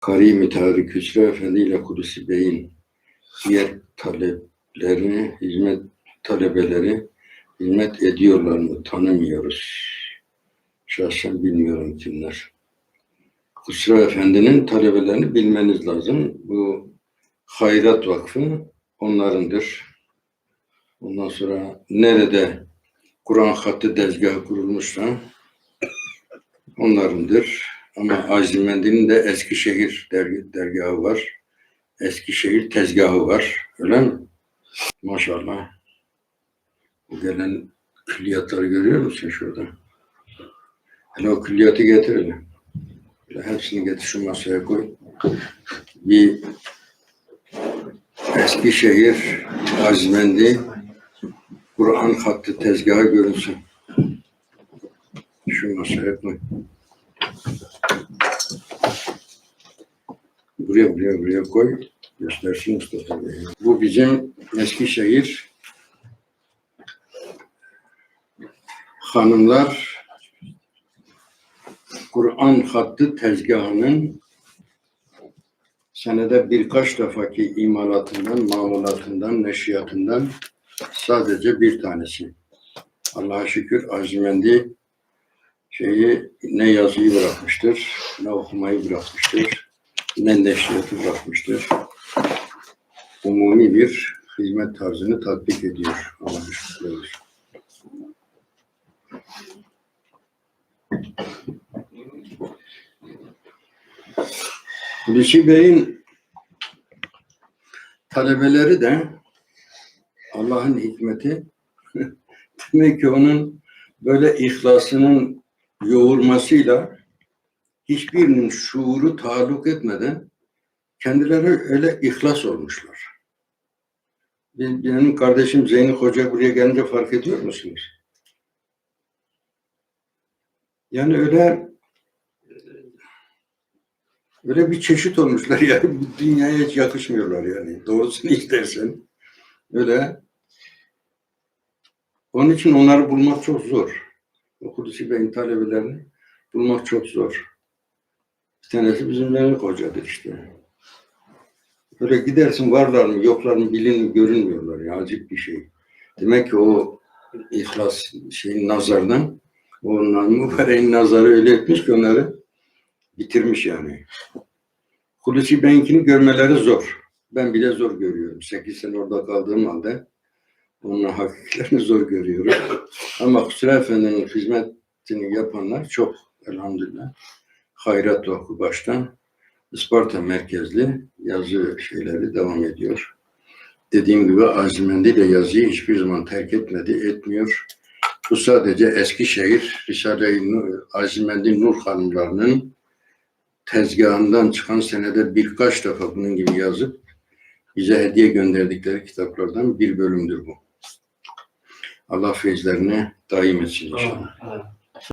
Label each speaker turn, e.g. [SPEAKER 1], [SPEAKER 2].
[SPEAKER 1] Karimi Tarık Hüsrev Efendi ile Kudüs-i Bey'in diğer taleplerini, hizmet talebeleri hizmet ediyorlar mı? Tanımıyoruz. Şahsen bilmiyorum kimler. Hüsrev Efendi'nin talebelerini bilmeniz lazım. Bu Hayrat Vakfı onlarındır. Ondan sonra nerede Kur'an hattı dezgahı kurulmuşsa onlarındır. Ama Azimendi'nin de Eskişehir derg- dergahı var. Eskişehir tezgahı var. Öyle mi? Maşallah. Bu gelen külliyatları görüyor musun şurada? Hele o külliyatı getir hele. Hele hepsini getir şu masaya koy. Bir Eskişehir Azimendi Kur'an hattı tezgahı görünsün. Şu masaya koy. Buraya buraya buraya koy. Göstersin Mustafa Bey. Bu bizim Eskişehir hanımlar Kur'an hattı tezgahının senede birkaç defaki imalatından, mamulatından, neşriyatından sadece bir tanesi. Allah'a şükür Azimendi şeyi ne yazıyı bırakmıştır, ne okumayı bırakmıştır, ne neşriyatı bırakmıştır. Umumi bir hizmet tarzını tatbik ediyor. Olsun. Hulusi Bey'in talebeleri de Allah'ın hikmeti demek ki onun böyle ihlasının yoğurmasıyla hiçbirinin şuuru taluk etmeden kendileri öyle ihlas olmuşlar. Benim kardeşim Zeyni Hoca buraya gelince fark ediyor musunuz? Yani öyle öyle bir çeşit olmuşlar yani dünyaya hiç yakışmıyorlar yani doğrusunu istersen öyle onun için onları bulmak çok zor. O Hulusi Bey'in talebelerini bulmak çok zor. Bir tanesi bizim Mehmet Hoca'dır işte. Böyle gidersin varlar mı yoklar mı bilin mi görünmüyorlar ya acık bir şey. Demek ki o ihlas şeyin nazardan onların mübareğin nazarı öyle etmiş ki onları bitirmiş yani. Hulusi Bey'inkini görmeleri zor. Ben bile zor görüyorum. Sekiz sene orada kaldığım halde onun hakikatlerini zor görüyorum. Ama Hüsrev Efendi'nin hizmetini yapanlar çok elhamdülillah. Hayrat Vakfı baştan Isparta merkezli yazı şeyleri devam ediyor. Dediğim gibi Azimendi de yazıyı hiçbir zaman terk etmedi, etmiyor. Bu sadece Eskişehir Risale-i Nur, Azimendi Nur hanımlarının tezgahından çıkan senede birkaç defa bunun gibi yazıp bize hediye gönderdikleri kitaplardan bir bölümdür bu. Allah feyizlerini daim etsin inşallah.
[SPEAKER 2] Tamam.